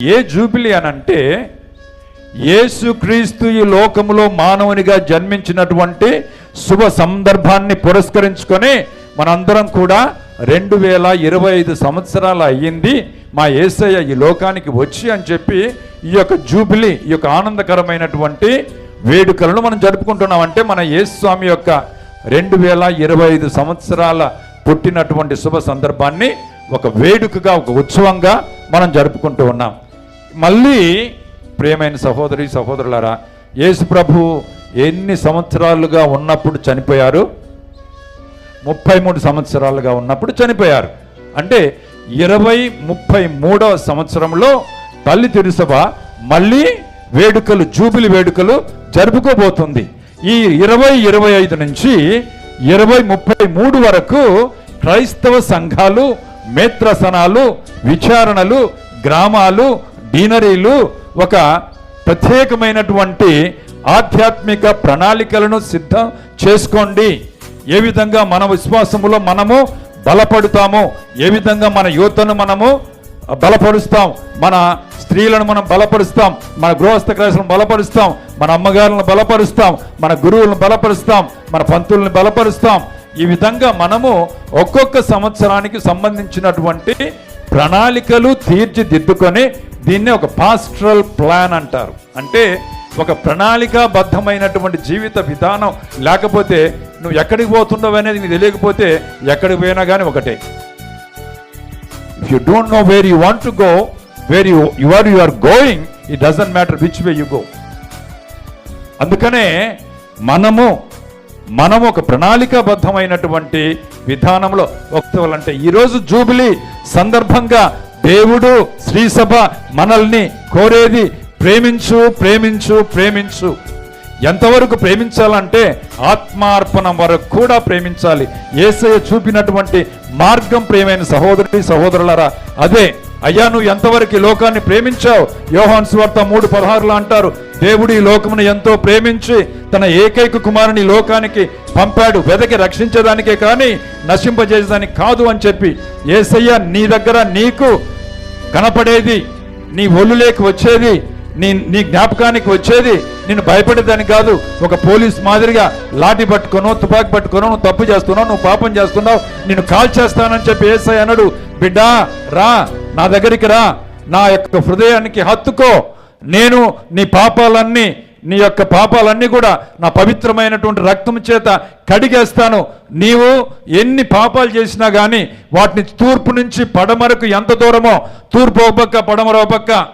ఏ jubilee అని అంటే యేసుక్రీస్తు ఈ లోకములో మానవునిగా జన్మించినటువంటి శుభ సందర్భాన్ని పురస్కరించుకొని మనందరం కూడా రెండు వేల ఇరవై ఐదు సంవత్సరాలు అయ్యింది మా ఏసయ్య ఈ లోకానికి వచ్చి అని చెప్పి ఈ యొక్క జూబిలీ ఈ యొక్క ఆనందకరమైనటువంటి వేడుకలను మనం జరుపుకుంటున్నామంటే మన యేసు స్వామి యొక్క రెండు వేల ఇరవై ఐదు సంవత్సరాల పుట్టినటువంటి శుభ సందర్భాన్ని ఒక వేడుకగా ఒక ఉత్సవంగా మనం జరుపుకుంటూ ఉన్నాం. మళ్ళీ ప్రియమైన సహోదరి సహోదరులారా యేసు ప్రభు ఎన్ని సంవత్సరాలుగా ఉన్నప్పుడు చనిపోయారు? ముప్పై మూడు సంవత్సరాలుగా ఉన్నప్పుడు చనిపోయారు. అంటే ఇరవై ముప్పై మూడవ సంవత్సరంలో తల్లి తిరుసభ మళ్ళీ వేడుకలు జూబిలి వేడుకలు జరుపుకోబోతుంది. ఈ ఇరవై ఇరవై ఐదు నుంచి ఇరవై ముప్పై మూడు వరకు క్రైస్తవ సంఘాలు మేత్రసనాలు విచారణలు గ్రామాలు డీనరీలు ఒక ప్రత్యేకమైనటువంటి ఆధ్యాత్మిక ప్రణాళికలను సిద్ధం చేసుకోండి. ఏ విధంగా మన విశ్వాసములో మనము బలపడుతాము ఏ విధంగా మన యువతను మనము బలపరుస్తాం మన స్త్రీలను మనం బలపరుస్తాం మన గృహస్థ క్లాసులను బలపరుస్తాం మన అమ్మగారులను బలపరుస్తాం మన గురువులను బలపరుస్తాం మన పంతులను బలపరుస్తాం. ఈ విధంగా మనము ఒక్కొక్క సంవత్సరానికి సంబంధించినటువంటి ప్రణాళికలు తీర్చిదిద్దుకొని దీన్ని ఒక పాస్ట్రల్ ప్లాన్ అంటారు. అంటే ఒక ప్రణాళికాబద్ధమైనటువంటి జీవిత విధానం లేకపోతే నువ్వు ఎక్కడికి పోతున్నావు అనేది నీకు తెలియకపోతే ఎక్కడికి పోయినా కానీ ఒకటే. If you don't know where you want to go where you you are you are going it doesn't matter which way you go అందుకనే మనము మనం ఒక ప్రణాళికాబద్ధమైనటువంటి విధానంలో అంటే ఈరోజు జూబిలీ సందర్భంగా దేవుడు శ్రీసభ మనల్ని కోరేది ప్రేమించు ప్రేమించు ప్రేమించు. ఎంతవరకు ప్రేమించాలంటే ఆత్మార్పణం వరకు కూడా ప్రేమించాలి. ఏసయ చూపినటువంటి మార్గం ప్రేమైన సహోదరుడి సహోదరులరా అదే అయ్యా నువ్వు ఎంతవరకు ఈ లోకాన్ని ప్రేమించావు? యోహాన్ స్వార్త మూడు పదహారులు అంటారు దేవుడు ఈ లోకమును ఎంతో ప్రేమించి తన ఏకైక కుమారుని లోకానికి పంపాడు. వెదకి రక్షించడానికే కానీ నశింపజేసేదానికి కాదు అని చెప్పి ఏసయ్య నీ దగ్గర నీకు కనపడేది నీ ఒళ్ళులేకి వచ్చేది నీ నీ జ్ఞాపకానికి వచ్చేది నేను భయపడేదాన్ని కాదు. ఒక పోలీస్ మాదిరిగా లాఠీ పట్టుకోను తుపాకి పట్టుకోను నువ్వు తప్పు చేస్తున్నావు నువ్వు పాపం చేస్తున్నావు నేను కాల్ చేస్తానని చెప్పి ఏసై అన్నాడు బిడ్డా రా నా దగ్గరికి రా. నా యొక్క హృదయానికి హత్తుకో. నేను నీ పాపాలన్నీ నీ యొక్క పాపాలన్నీ కూడా నా పవిత్రమైనటువంటి రక్తం చేత కడిగేస్తాను. నీవు ఎన్ని పాపాలు చేసినా కానీ వాటిని తూర్పు నుంచి పడమరకు ఎంత దూరమో తూర్పు ఒక పక్క పడమర ఒక పక్క